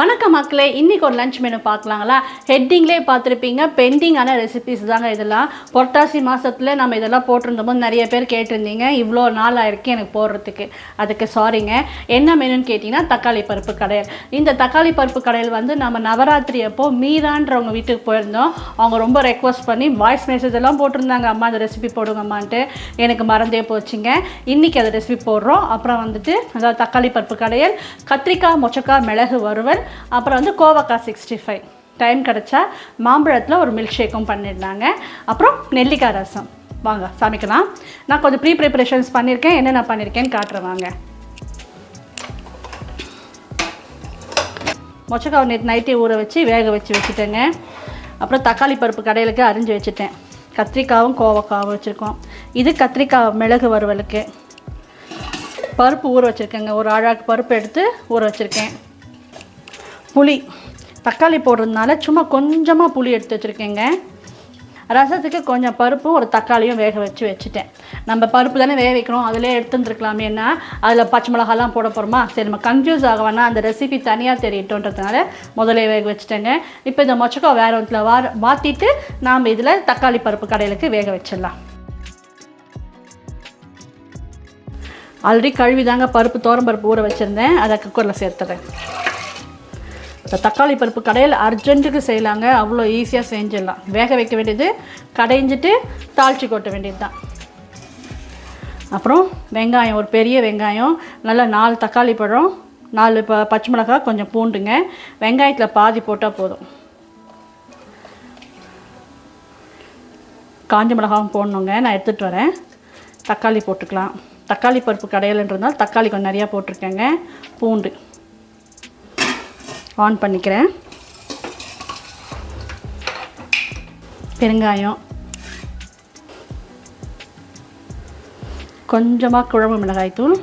வணக்கம் மக்களே இன்றைக்கி ஒரு லஞ்ச் மெனு பார்க்கலாங்களா? ஹெட்டிங்லேயே பார்த்துருப்பீங்க பெண்டிங்கான ரெசிபிஸ் தாங்க இதெல்லாம். புரட்டாசி மாதத்தில் நம்ம இதெல்லாம் போட்டிருந்தபோது நிறைய பேர் கேட்டிருந்தீங்க. இவ்வளோ நாள் ஆயிருக்கு எனக்கு போடுறதுக்கு. அதுக்கு சாரிங்க என்ன மெனுன்னு கேட்டிங்கன்னா தக்காளி பருப்பு கடையல். இந்த தக்காளி பருப்பு கடையல் வந்து நம்ம நவராத்திரி அப்போ மீரான்றவங்க வீட்டுக்கு போயிருந்தோம். அவங்க ரொம்ப ரெக்வஸ்ட் பண்ணி வாய்ஸ் மெசேஜ் எல்லாம் போட்டிருந்தாங்க. அம்மா அந்த ரெசிபி போடுங்கம்மான்ட்டு. எனக்கு மறந்தே போச்சுங்க. இன்றைக்கி அந்த ரெசிபி போடுறோம். அப்புறம் வந்துட்டு அதாவது தக்காளி பருப்பு கடையல் கத்திரிக்காய் மொச்சக்காய் மிளகு வறுவல் அப்புறம் வந்து கோவக்காய் சிக்ஸ்டி ஃபைவ் டைம் கிடச்சா மாம்பழத்தில் ஒரு மில்க் ஷேக்கும் பண்ணியிருந்தாங்க அப்புறம் நெல்லிக்காய் ரசம். வாங்க சமைக்கலாம். நான் கொஞ்சம் ப்ரீ ப்ரிப்பரேஷன்ஸ் பண்ணியிருக்கேன் என்னென்ன பண்ணியிருக்கேன்னு காட்டுறேன் வாங்க. மொச்சக்காவை நேற்று நைட்டே ஊற வச்சு வேக வச்சு வச்சுட்டேங்க. அப்புறம் தக்காளி பருப்பு கடையிலுக்கு அரிஞ்சு வச்சுட்டேன். கத்திரிக்காவும் கோவக்காவும் வச்சுருக்கோம். இது கத்திரிக்காய் மிளகு வறுவலுக்கு. பருப்பு ஊற வச்சுருக்கேங்க. ஒரு அழகு பருப்பு எடுத்து ஊற வச்சுருக்கேன். புளி. தக்காளி போடுறதுனால சும்மா கொஞ்சமாக புளி எடுத்து வச்சுருக்கேங்க. ரசத்துக்கு கொஞ்சம் பருப்பும் ஒரு தக்காளியும் வேக வச்சு வச்சுட்டேன். நம்ம பருப்பு தானே வேக வைக்கிறோம் அதிலே எடுத்துருந்துருக்கலாமேன்னா அதில் பச்சை மிளகாலாம் போட போகிறோமா சரி நம்ம கன்ஃபியூஸ் ஆக வேணாம். அந்த ரெசிபி தனியாக தெரியட்டோன்றதுனால முதல்ல வேக வச்சுட்டேங்க. இப்போ இந்த மொச்சக்கோ வேறு ஒன்றில் வா மாற்றிட்டு நாம் இதில் தக்காளி பருப்பு கடையிலுக்கு வேக வச்சிடலாம். ஆல்ரெடி கழுவி தாங்க பருப்பு தோரம் பருப்பு ஊற வச்சுருந்தேன். அதை குக்கரில் சேர்த்துறேன். இந்த தக்காளி பருப்பு கடையில் அர்ஜென்ட்டுக்கு செய்யலாங்க. அவ்வளோ ஈஸியாக செஞ்சிடலாம். வேக வைக்க வேண்டியது கடைஞ்சிட்டு தாளிச்சு கொட்ட வேண்டியது தான் அப்புறம் வெங்காயம் ஒரு பெரிய வெங்காயம் நல்லா நாலு தக்காளி பழம் நாலு ப பச்சை மிளகாய் கொஞ்சம் பூண்டுங்க. வெங்காயத்தில் பாதி போட்டால் போதும். காஞ்ச மிளகாவும் போடணுங்க. நான் எடுத்துகிட்டு வரேன். தக்காளி போட்டுக்கலாம். தக்காளி பருப்பு கடையிலன்றதுனால தக்காளி கொஞ்சம் நிறையா போட்டிருக்கேங்க. பூண்டு. ஆன் பண்ணிக்கிறேன். பெருங்காயம். கொஞ்சமாக குழம்பு மிளகாய்த்தூள்.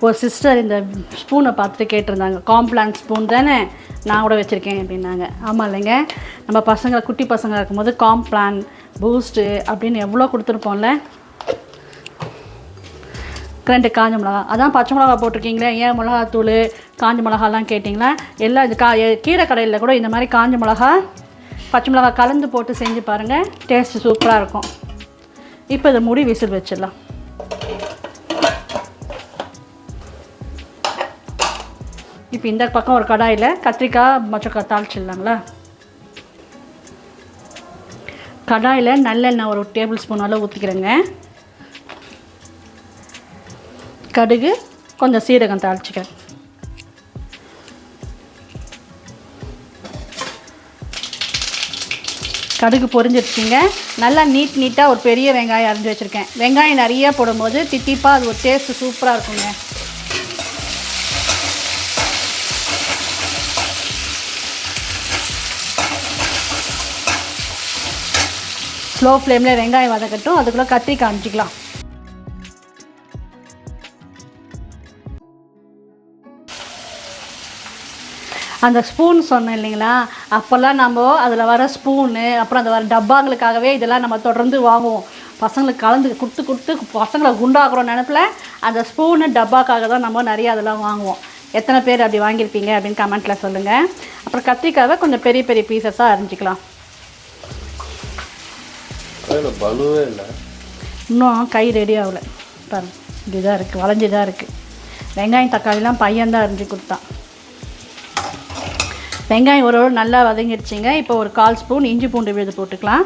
ஒரு சிஸ்டர் இந்த ஸ்பூனை பார்த்துட்டு கேட்டிருந்தாங்க. காம்ப்ளான் ஸ்பூன் தானே? நான் கூட வச்சுருக்கேன் அப்படின்னாங்க. ஆமாம் இல்லைங்க. நம்ம பசங்களை குட்டி பசங்க இருக்கும்போது காம்ப்ளான் பூஸ்ட்டு அப்படின்னு எவ்வளோ கொடுத்துருப்போம்ல? ரெண்டு காஞ்ச மிளகா. அதான் பச்சை மிளகா போட்டிருக்கீங்களே ஏன் மிளகாத்தூள் காஞ்ச மிளகாலாம் கேட்டிங்களா? எல்லாம் இந்த கா கீரை கடையில் கூட இந்த மாதிரி காஞ்ச மிளகா பச்சை மிளகா கலந்து போட்டு செஞ்சு பாருங்கள் டேஸ்ட்டு சூப்பராக இருக்கும். இப்போ இதை மூடி விசில் வச்சிடலாம். இப்போ இந்த பக்கம் ஒரு கடாயில் கத்திரிக்காய் மொச்சக்காய் தாளிச்சிடலாங்களா? கடாயில் நல்லெண்ணெய் ஒரு டேபிள் ஸ்பூன் அளவு ஊற்றிக்கிறேங்க கடுகு கொஞ்சம் சீரகம் தாளிச்சிக்க கடுகு பொரிஞ்சிருச்சுங்க. நல்லா நீட் நீட்டாக ஒரு பெரிய வெங்காயம் அரைஞ்சி வச்சுருக்கேன். வெங்காயம் நிறைய போடும்போது தித்திப்பாக அது ஒரு டேஸ்ட்டு சூப்பராக இருக்குங்க. ஸ்லோ ஃப்ளேமில் வெங்காயம் வதக்கட்டும். அதுக்குள்ளே கத்திரிக்காய் அனுப்பிச்சிக்கலாம் அந்த ஸ்பூன் சொன்னேன் இல்லைங்களா? அப்போல்லாம் நம்ம அதில் வர ஸ்பூனு அப்புறம் அந்த வர டப்பாங்களுக்காகவே இதெல்லாம் நம்ம தொடர்ந்து வாங்குவோம். பசங்களுக்கு கலந்து கொடுத்து கொடுத்து பசங்களை குண்டாக்குறோம் நினப்பில் அந்த ஸ்பூனு டப்பாக்காக தான் நம்ம நிறைய அதெல்லாம் வாங்குவோம். எத்தனை பேர் அப்படி வாங்கியிருப்பீங்க அப்படின்னு கமெண்ட்டில் சொல்லுங்கள் அப்புறம் கத்திரிக்காவை கொஞ்சம் பெரிய பெரிய பீசஸாக அரிஞ்சிக்கலாம். இன்னும் கை ரெடி ஆகல. பாருங்க இதுதான் இருக்குது வளைஞ்சு தான் இருக்குது வெங்காயம் தக்காளிலாம் பையன் தான் அரிஞ்சு கொடுத்தான். வெங்காயம் ஒரு நல்லா வதங்கிடுச்சிங்க. இப்போ ஒரு கால் ஸ்பூன் இஞ்சி பூண்டு விழுது போட்டுக்கலாம்.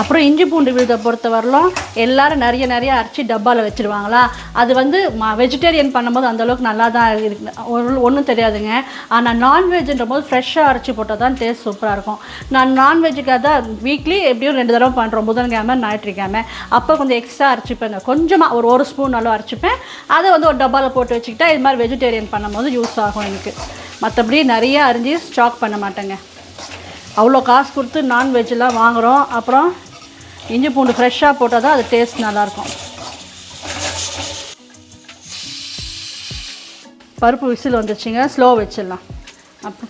அப்புறம் இஞ்சி பூண்டு விழுதை பொறுத்த வரலும் எல்லாரும் நிறைய நிறைய அரைச்சி டப்பாவில் வச்சுருவாங்களா? அது வந்து வெஜிடேரியன் பண்ணும்போது அந்த அளவுக்கு நல்லா தான் இருக்கு ஒன்றும் தெரியாதுங்க. ஆனால் நான்வெஜ்ன்ற போது ஃப்ரெஷ்ஷாக அரைச்சி போட்டால் தான் டேஸ்ட் சூப்பராக இருக்கும். நான் நான்வெஜ்ஜுக்காக தான் வீக்லி எப்படியும் ரெண்டு தடவை பண்ணுறோம் புதன்கிழமை ஞாயிற்றுக்கிழமை. அப்போ கொஞ்சம் எக்ஸ்ட்ரா அரைச்சிப்பேங்க. கொஞ்சமாக ஒரு ஒரு ஸ்பூன் அளவு அரைச்சிப்பேன். அதை வந்து ஒரு டப்பாவில் போட்டு வச்சுக்கிட்டா இது மாதிரி வெஜிடேரியன் பண்ணும்போது யூஸ் ஆகும் எனக்கு. மற்றபடி நிறைய அரிஞ்சு ஸ்டாக் பண்ண மாட்டேங்க. அவ்வளோ காசு கொடுத்து நான்வெஜ்லாம் வாங்குகிறோம் அப்புறம் இஞ்சி பூண்டு ஃப்ரெஷ்ஷாக போட்டால் தான் அது டேஸ்ட் நல்லாயிருக்கும். பருப்பு விசில் வந்துச்சுங்க ஸ்லோ வச்சிடலாம். அப்போ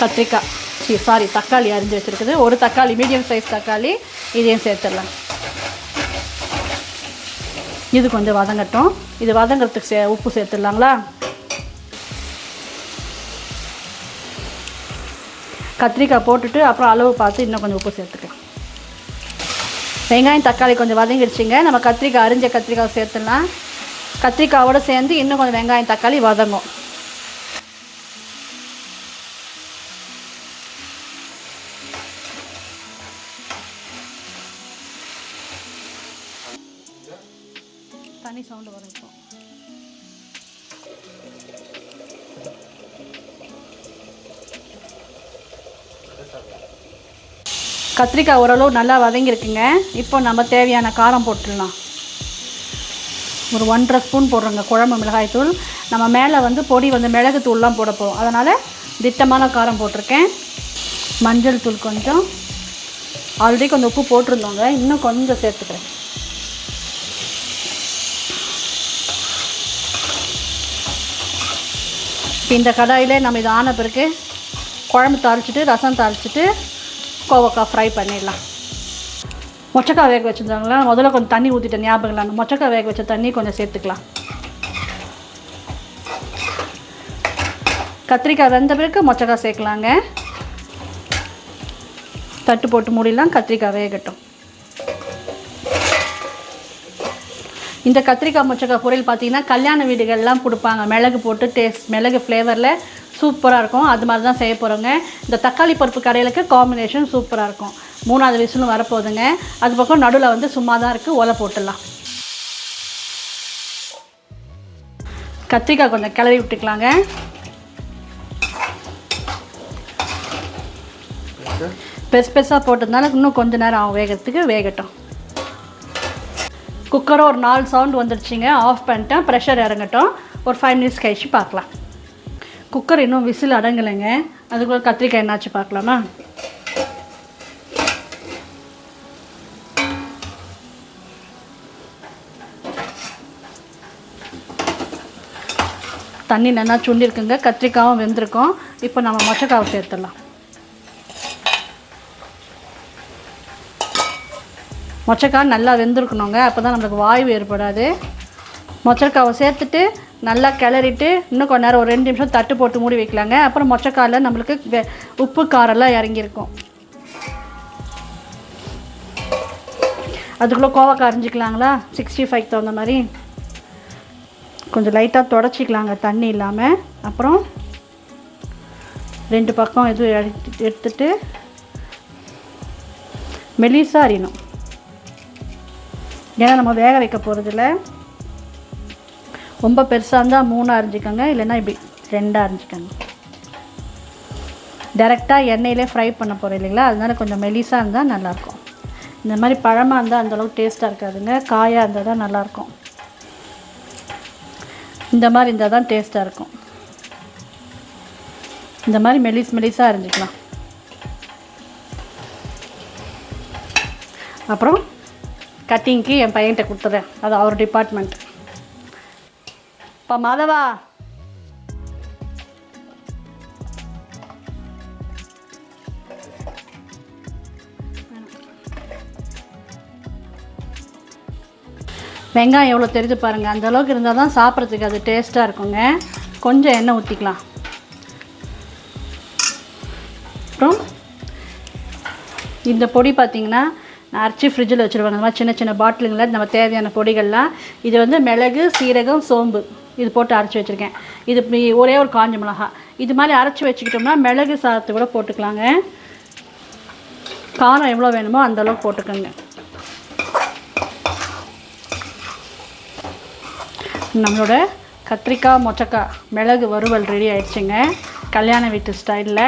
கத்திரிக்காய் சரி சாரி தக்காளி அரிஞ்சு வச்சுருக்குது. ஒரு தக்காளி மீடியம் சைஸ் தக்காளி இதையும் சேர்த்துடலாம். இது கொஞ்சம் வதங்கட்டும். இது வதங்கிறதுக்கு சே உப்பு சேர்த்துடலாங்களா? கத்திரிக்காய் போட்டுட்டு அப்புறம் அளவு பார்த்து இன்னும் கொஞ்சம் உப்பு சேர்த்துக்கலாம் வெங்காயம் தக்காளி கொஞ்சம் வதங்கிடுச்சிங்க. நம்ம கத்திரிக்காய் அரிஞ்ச கத்திரிக்காய் சேர்த்துடலாம். கத்திரிக்காயோடு சேர்ந்து இன்னும் கொஞ்சம் வெங்காயம் தக்காளி வதங்கும். தண்ணி சவுண்டு வரும் இப்போ. கத்திரிக்காய் ஓரளவு நல்லா வதங்கியிருக்குங்க. இப்போ நம்ம தேவையான காரம் போட்டுடலாம். ஒரு ஒன்றரை ஸ்பூன் போடுறோங்க குழம்பு மிளகாய்த்தூள் நம்ம மேலே வந்து பொடி வந்து மிளகு தூள்லாம் போட போகிறோம் அதனால் திட்டமான காரம் போட்டிருக்கேன். மஞ்சள் தூள் கொஞ்சம். ஆல்ரெடி கொஞ்சம் உப்பு போட்டிருந்தோங்க. இன்னும் கொஞ்சம் சேர்த்துக்கிறேன். இந்த கடாயில் நம்ம இது ஆன பிறகு குழம்பு தாளிச்சிட்டு ரசம் தாளிச்சிட்டு கோவக்காய் ஃப்ரை பண்ணிடலாம். மொச்சக்காய் வேக வச்சுருந்தாங்களா? முதல்ல கொஞ்சம் தண்ணி ஊற்றிட்டேன் ஞாபகம் இல்லை. அந்த மொச்சக்காய் வேக வச்ச தண்ணி கொஞ்சம் சேர்த்துக்கலாம். கத்திரிக்காய் வெந்த பிறகு மொச்சக்காய் சேர்க்கலாங்க. தட்டு போட்டு மூடிடலாம். கத்திரிக்காய் வேகட்டும். இந்த கத்திரிக்காய் மொச்சக்காய் பொரியல் பார்த்தீங்கன்னா கல்யாண வீடுகள்லாம் கொடுப்பாங்க. மிளகு போட்டு டேஸ்ட் மிளகு ஃப்ளேவரில் சூப்பராக இருக்கும். அது மாதிரி தான் செய்ய போகிறோங்க இந்த தக்காளி பருப்பு கடையிலுக்கு காம்பினேஷன் சூப்பராக இருக்கும். மூணாவது விசிலும் வரப்போகுதுங்க. அது பக்கம் நடுவில் வந்து சும்மா தான் இருக்குது ஒலை போட்டுடலாம். கத்திரிக்காய் கொஞ்சம் கிளறி விட்டுக்கலாங்க. பெருசு பெருசாக போட்டதுனால இன்னும் கொஞ்சம் நேரம் ஆகும். வேகிறதுக்கு வேகட்டும். குக்கரை ஒரு நாலு சவுண்ட் வந்துடுச்சிங்க. ஆஃப் பண்ணிட்டேன். ப்ரெஷர் இறங்கட்டும். ஒரு ஃபைவ் மினிட்ஸ் கழிச்சு பார்க்கலாம். குக்கர் இன்னும் விசில் அடங்கலைங்க. அதுக்குள்ளே கத்திரிக்காய் என்னாச்சு பார்க்கலாமா? தண்ணி நல்லா சுண்டிருக்குங்க. கத்திரிக்காயும் வெந்திருக்கோம். இப்போ நம்ம மொச்சக்காவை சேர்த்துடலாம். மொச்சக்காய் நல்லா வெந்திருக்கணுங்க. அப்போ தான் நம்மளுக்கு வாய்வு ஏற்படாது. மொச்சக்காவை சேர்த்துட்டு நல்லா கிளறிட்டு இன்னும் கொஞ்ச நேரம் ஒரு ரெண்டு நிமிஷம் தட்டு போட்டு மூடி வைக்கலாங்க. அப்புறம் மொச்சக்காயில் நம்மளுக்கு உப்பு காரெல்லாம் இறங்கியிருக்கும். அதுக்குள்ளே கோவக்காய் அரிஞ்சிக்கலாங்களா? சிக்ஸ்டி ஃபைவ் தகுந்த மாதிரி. கொஞ்சம் லைட்டாக தொடச்சிக்கலாங்க தண்ணி இல்லாமல் அப்புறம் ரெண்டு பக்கம் இது எடுத்து எடுத்துட்டு மெலிசா அறியணும் ஏன்னா நம்ம வேக வைக்க போகிறதில்ல ரொம்ப பெருசாக இருந்தால் மூணாக அரிஞ்சிக்கோங்க இல்லைன்னா இப்படி ரெண்டாக அரிஞ்சிக்கோங்க. டேரெக்டாக எண்ணெயிலே ஃப்ரை பண்ண போகிறோம் இல்லைங்களா? அதனால கொஞ்சம் மெலிசாக இருந்தால் நல்லாயிருக்கும். இந்த மாதிரி பழமாக இருந்தால் அந்தளவுக்கு டேஸ்ட்டாக இருக்காதுங்க. காயாக இருந்தால் தான் நல்லாயிருக்கும். இந்த மாதிரி இருந்தால் தான் டேஸ்ட்டாக இருக்கும். இந்த மாதிரி மெலிஸ் மெலிஸாக அரிஞ்சிக்கலாம். அப்புறம் கட்டிங்க்கு என் பையன்கிட்ட கொடுத்துறேன். அது அவர் டிபார்ட்மெண்ட் அப்பா மாதவா. வெங்காயம் எவ்வளோ தெரிஞ்சு பாருங்கள் அந்த அளவுக்கு இருந்தால் தான் சாப்பிட்றதுக்கு அது டேஸ்ட்டாக இருக்குங்க. கொஞ்சம் எண்ணெய் ஊற்றிக்கலாம் அப்புறம் இந்த பொடி பார்த்திங்கன்னா நான் அரைச்சி ஃப்ரிட்ஜில் வச்சுருவேன். அந்த மாதிரி சின்ன சின்ன பாட்டிலுங்களில் நம்ம தேவையான பொடிகள்லாம். இது வந்து மிளகு சீரகம் சோம்பு. இது போட்டு அரைச்சி வச்சுருக்கேன். இது இப்படி ஒரே ஒரு காஞ்ச மிளகா. இது மாதிரி அரைச்சி வச்சுக்கிட்டோம்னா மிளகு சாதத்தை கூட போட்டுக்கலாங்க. காரம் எவ்வளோ வேணுமோ அந்தளவுக்கு போட்டுக்கோங்க. நம்மளோட கத்திரிக்காய் மொச்சக்காய் மிளகு வறுவல் ரெடி ஆயிடுச்சுங்க. கல்யாண வீட்டு ஸ்டைலில்.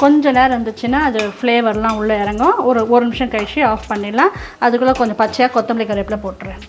கொஞ்ச நேரம் இருந்துச்சுன்னா அது ஃப்ளேவர்லாம் உள்ளே இறங்கும். ஒரு ஒரு நிமிஷம் கழிச்சு ஆஃப் பண்ணிடலாம். அதுக்குள்ளே கொஞ்சம் பச்சையாக கொத்தமல்லி கருவேப்பில் போட்டுருவேன்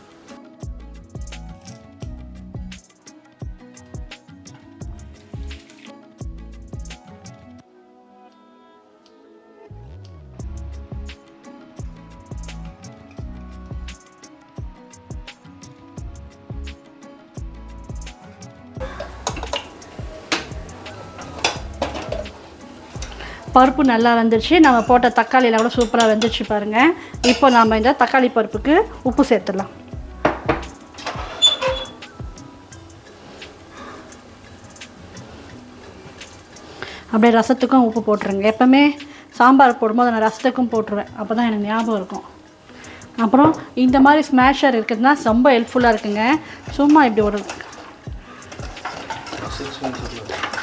பருப்பு நல்லா வந்துருச்சு. நம்ம போட்ட தக்காளியில் கூட சூப்பராக வந்துருச்சு பாருங்கள் இப்போ நாம் இந்த தக்காளி பருப்புக்கு உப்பு சேர்த்துடலாம். அப்படியே ரசத்துக்கும் உப்பு போட்டுருங்க. எப்போவுமே சாம்பார் போடும்போது நான் ரசத்துக்கும் போட்டுருவேன். அப்போ தான் எனக்கு ஞாபகம் இருக்கும். அப்புறம் இந்த மாதிரி ஸ்மேஷர் இருக்குதுன்னா ரொம்ப ஹெல்ப்ஃபுல்லாக இருக்குங்க. சும்மா இப்படி ஒரு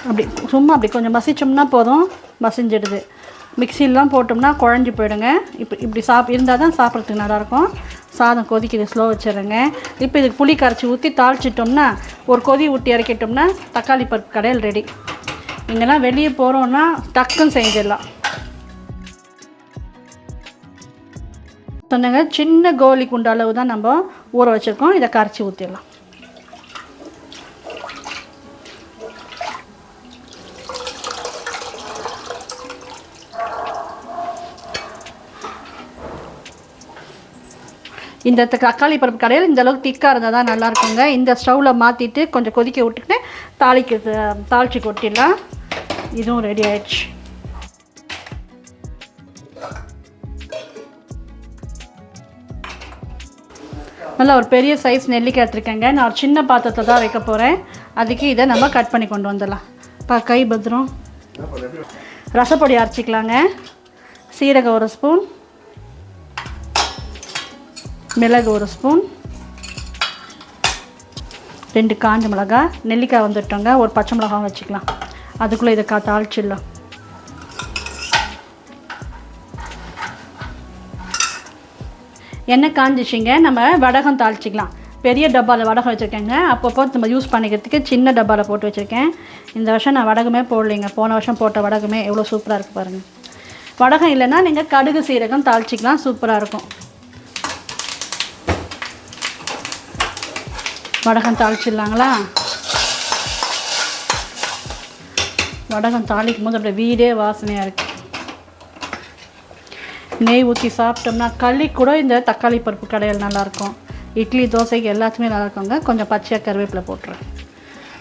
அப்படி சும்மா அப்படி கொஞ்சம் மசிச்சோம்னா போதும். மசிஞ்சிடுது. மிக்சிலலாம் போட்டோம்னா குழஞ்சி போயிடுங்க. இப்போ இப்படி சாப் இருந்தால் தான் சாப்பிட்றதுக்கு நல்லாயிருக்கும். சாதம் கொதிக்குது ஸ்லோ வச்சிடுறேங்க. இப்போ இதுக்கு புளி கரைச்சி ஊற்றி தாளிச்சிட்டோம்னா ஒரு கொதி ஊற்றி இறக்கிட்டோம்னா தக்காளி பருப்பு கடையில் ரெடி இங்கெல்லாம் வெளியே போகிறோன்னா டக்குன்னு செஞ்சிடலாம். சொன்னங்க சின்ன கோலி குண்டு அளவு தான் நம்ம ஊற வச்சுருக்கோம். இதை கரைச்சி ஊற்றிடலாம் இந்த தக்காளி பருப்பு கடையில் இந்த அளவுக்கு திக்காக இருந்தால் தான் நல்லா இருக்குங்க. இந்த ஸ்டவ்வில் மாற்றிட்டு கொஞ்சம் கொதிக்க விட்டுட்டு தாளிக்கு தாளிச்சு கொட்டிடலாம். இதுவும் ரெடி ஆயிடுச்சு. நல்லா ஒரு பெரிய சைஸ் நெல்லிக்காய் எடுத்துருக்கேங்க. நான் ஒரு சின்ன பாத்திரத்தை தான் வைக்க போகிறேன் அதுக்கு இதை நம்ம கட் பண்ணி கொண்டு வந்துடலாம். பா கை பத்திரம். ரசப்பொடி அரைச்சிக்கலாங்க. சீரகம் ஒரு ஸ்பூன் மிளகு ஒரு ஸ்பூன். ரெண்டு காஞ்ச மிளகா நெல்லிக்காய் வந்துட்டோங்க. ஒரு பச்சை மிளகாவும் வச்சுக்கலாம். அதுக்குள்ளே இதை கா தாளிச்சிடலாம் எண்ணெய் காஞ்சிச்சிங்க. நம்ம வடகம் தாளிச்சிக்கலாம். பெரிய டப்பாவில் வடகம் வச்சுருக்கேங்க. அப்பப்போ நம்ம யூஸ் பண்ணிக்கிறதுக்கு சின்ன டப்பாவில் போட்டு வச்சுருக்கேன். இந்த வருஷம் நான் வடகமே போடலைங்க. போன வருஷம் போட்ட வடகமே எவ்வளோ சூப்பராக இருக்குது பாருங்கள் வடகம் இல்லைன்னா நீங்கள் கடுகு சீரகம் தாளிச்சிக்கலாம். சூப்பராக இருக்கும். வடகம் தாளிச்சிடலாங்களா? வடகம் தாளிக்கும் போது அப்படியே வீடே வாசனையாக இருக்குது நெய் ஊற்றி சாப்பிட்டோம்னா களி கூட இந்த தக்காளி பருப்பு கடையில் நல்லாயிருக்கும். இட்லி தோசைக்கு எல்லாத்துக்குமே நல்லாயிருக்குங்க. கொஞ்சம் பச்சையாக கருவேப்பிலை போட்டுறேன்.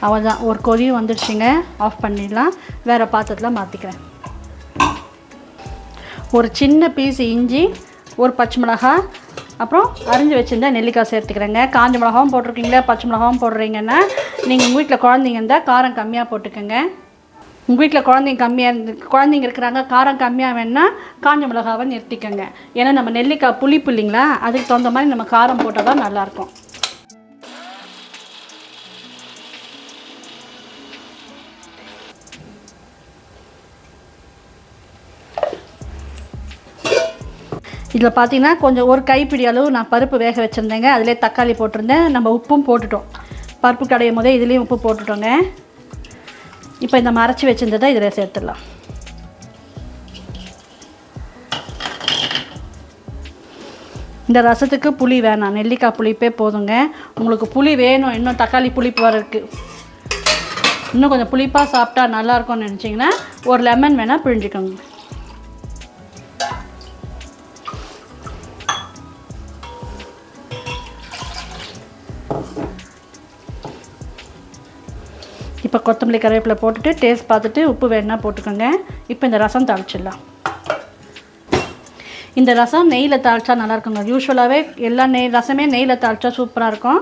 அவள் தான் ஒரு கொதி வந்துடுச்சுங்க ஆஃப் பண்ணிடலாம். வேறு பாத்திரத்தில் மாற்றிக்கிறேன் ஒரு சின்ன பீஸ் இஞ்சி ஒரு பச்சை மிளகாய் அப்புறம் அரிஞ்சு வச்சுருந்தா நெல்லிக்காய் சேர்த்துக்கிறேங்க. காஞ்ச மிளகாவும் போட்டிருக்கீங்களா பச்சை மிளகாவும் போடுறீங்கன்னா நீங்கள் உங்கள் வீட்டில் குழந்தைங்க இருந்தால் காரம் கம்மியாக போட்டுக்கோங்க. உங்கள் வீட்டில் குழந்தைங்க கம்மியாக இருந்து குழந்தைங்க இருக்கிறாங்க காரம் கம்மியாக வேணுன்னா காஞ்ச மிளகாவை நிறுத்திக்கோங்க. ஏன்னா நம்ம நெல்லிக்காய் புளிப்பு இல்லைங்களா? அதுக்கு தகுந்த மாதிரி நம்ம காரம் போட்டால் தான் நல்லாயிருக்கும் இதில் பார்த்தீங்கன்னா கொஞ்சம் ஒரு கைப்பிடி அளவு நான் பருப்பு வேக வச்சுருந்தேங்க. அதிலே தக்காளி போட்டிருந்தேன். நம்ம உப்பும் போட்டுட்டோம். பருப்பு கடையும் போதே இதுலேயும் உப்பு போட்டுட்டோங்க. இப்போ இந்த மறைச்சி வச்சுருந்ததை இதில் சேர்த்துடலாம். இந்த ரசத்துக்கு புளி வேணாம். நெல்லிக்காய் புளிப்பே போதுங்க. உங்களுக்கு புளி வேணும். இன்னும் தக்காளி புளிப்பு வரக்கு இன்னும் கொஞ்சம் புளிப்பாக சாப்பிட்டா நல்லாயிருக்கும்னு நினச்சிங்கன்னா ஒரு லெமன் வேணால் பிழிஞ்சிக்கோங்க. கொத்தமல்லி கருவேப்பிலை போட்டுட்டு டேஸ்ட் பார்த்துட்டு உப்பு வேணுன்னா போட்டுக்கோங்க. இப்போ இந்த ரசம் தாளிச்சிடலாம். இந்த ரசம் நெய்யில் தாளித்தா நல்லாயிருக்குங்க. யூஸ்வலாகவே எல்லா நெய் ரசமே நெய்யில் தாளிச்சா சூப்பராக இருக்கும்.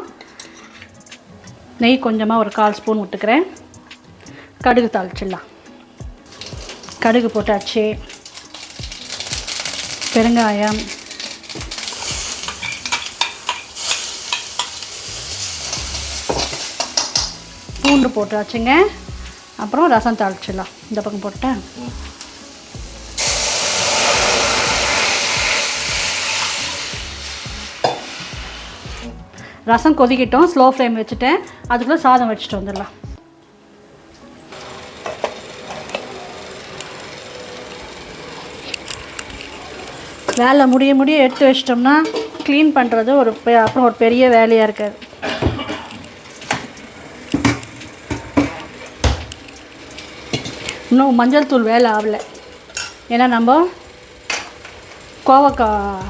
நெய் கொஞ்சமாக ஒரு கால் ஸ்பூன் விட்டுக்கிறேன். கடுகு தாளிச்சிடலாம். கடுகு போட்டாச்சு. பெருங்காயம். பூண்டு போட்டாச்சுங்க. அப்புறம் ரசம் தாளிச்சிடலாம். இந்த பக்கம் போட்டேன். ரசம் கொதிக்கிட்டோம். ஸ்லோ ஃப்ளேம் வச்சுட்டேன். அதுக்குள்ளே சாதம் வச்சுட்டு வந்துடலாம். வேலை முடிய முடிய எடுத்து வச்சிட்டோம்னா க்ளீன் பண்ணுறது ஒரு பெ- அப்புறம் ஒரு பெரிய வேலையாக இருக்காது. இன்னும் மஞ்சள் தூள் வேலை ஆகலை. ஏன்னா நம்ம கோவக்காய்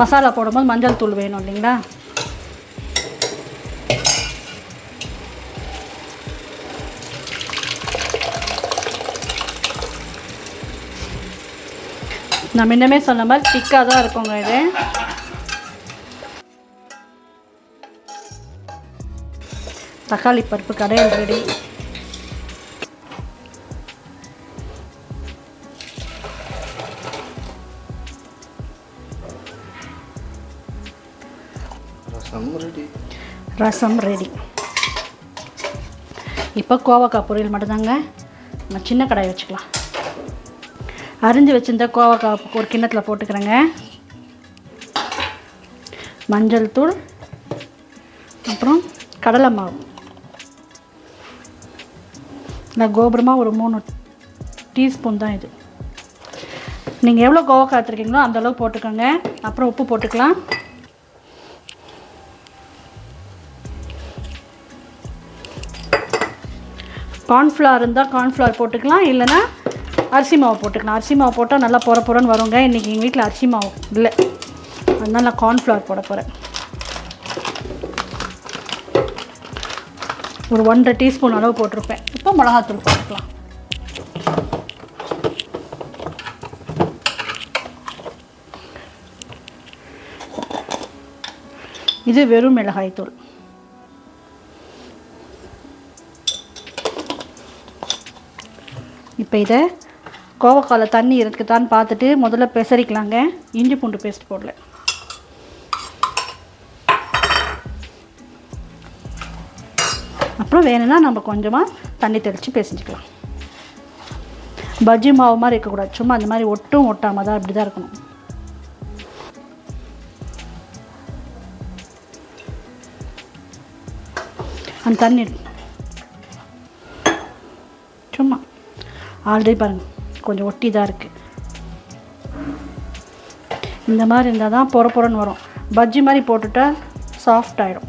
மசாலா போடும்போது மஞ்சள் தூள் வேணும் இல்லைங்களா? நம்ம இன்னமே சொன்ன மாதிரி திக்காக தான் இருக்குங்க இது. தக்காளி பருப்பு கடையில் ரெடி. ரசம் ரெடி. இப்போ கோவக்காய் பொரியல் மட்டும்தாங்க. நம்ம சின்ன கடாய் வச்சுக்கலாம். அரிஞ்சு வச்சுருந்த கோவக்காய் ஒரு கிண்ணத்தில் போட்டுக்கிறேங்க. மஞ்சள் தூள் அப்புறம் கடலை மாவு. இந்த கோபுரமாக ஒரு மூணு டீஸ்பூன் தான் இது. நீங்கள் எவ்வளோ கோவக்காய் எடுத்துருக்கீங்களோ அந்த அளவு போட்டுக்கோங்க. அப்புறம் உப்பு போட்டுக்கலாம். கார்ன்ஃப்ளவர் இருந்தால் கார்ன்ஃப்ளவர் போட்டுக்கலாம் இல்லைன்னா அரிசி மாவு போட்டுக்கலாம். அரிசி மாவு போட்டால் நல்லா பொற பொறன்னு வருங்க. இன்றைக்கி எங்கள் வீட்டில் அரிசி மாவு இல்லை. அதனால் நான் கார்ன்ஃப்ளவர் போட போகிறேன் ஒரு ஒன்றரை டீஸ்பூன் அளவு போட்டிருப்பேன். இப்போ மிளகாத்தூள் போட்டுக்கலாம். இது வெறும் மிளகாய்த்தூள். இப்போ இதை கோவக்காயில் தண்ணி இருக்குதான்னு பார்த்துட்டு முதல்ல பெசரிக்கலாங்க. இஞ்சி பூண்டு பேஸ்ட் போடல. அப்புறம் வேணும்னா நம்ம கொஞ்சமாக தண்ணி தெளித்து பேசிஞ்சிக்கலாம். பஜ்ஜி மாவு மாதிரி இருக்கக்கூடாது. சும்மா அந்த மாதிரி ஒட்டும் ஒட்டாமல் தான் அப்படி தான் இருக்கணும். அந்த தண்ணி ஆல்ரெடி பாருங்க கொஞ்சம் ஒட்டி தான் இருக்குது இந்த மாதிரி இருந்தால் தான் பொற பொறன்னு வரும். பஜ்ஜி மாதிரி போட்டுட்டா சாஃப்ட் ஆகிடும்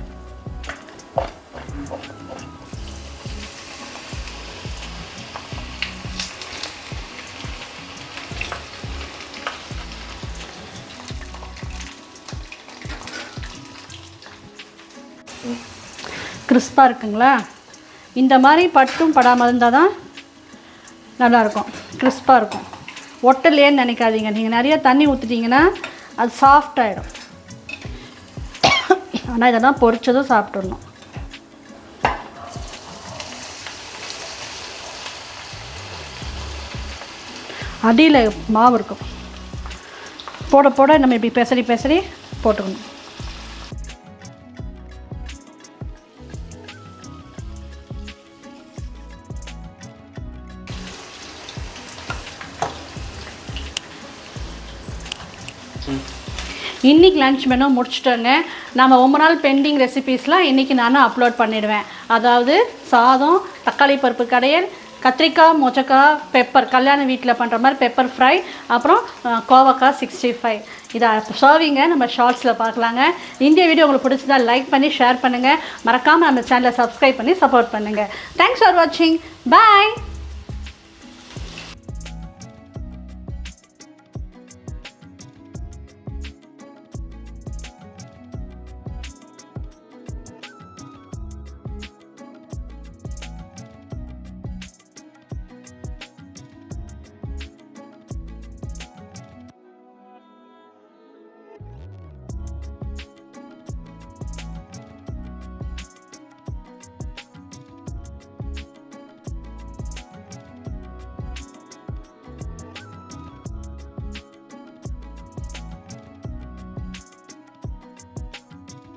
கிறிஸ்பாக இருக்குங்களா? இந்த மாதிரி பட்டும் படாமல் இருந்தால் தான் நல்லாயிருக்கும் கிறிஸ்பாக இருக்கும் ஒட்டலையேன்னு நினைக்காதீங்க. நீங்கள் நிறைய தண்ணி ஊற்றிட்டீங்கன்னா அது சாஃப்ட் ஆகிடும் ஆனால் இதெல்லாம் பொரிச்சதும் சாப்பிட்றணும் அடியில் மாவு இருக்கும். போட போட நம்ம இப்படி பெசரி பெசரி போட்டுக்கணும். இன்றைக்கி லன்ச் மெனு முடிச்சிட்டோங்க நம்ம ரொம்ப நாள் பெண்டிங் ரெசிபீஸ்லாம் இன்றைக்கி நான் அப்லோட் பண்ணிடுவேன். அதாவது சாதம் தக்காளி பருப்பு கடையல் கத்திரிக்காய் மொச்சக்காய் பெப்பர் கல்யாண வீட்டில் பண்ணுற மாதிரி பெப்பர் ஃப்ரை அப்புறம் கோவக்காய் சிக்ஸ்டி ஃபைவ் இதை சர்விங்க நம்ம ஷார்ட்ஸில் பார்க்கலாங்க. இந்த வீடியோ உங்களுக்கு பிடிச்சதா லைக் பண்ணி ஷேர் பண்ணுங்கள் மறக்காமல் நம்ம சேனலை சப்ஸ்கிரைப் பண்ணி சப்போர்ட் பண்ணுங்கள் தேங்க்ஸ் ஃபார் வாட்சிங் பாய்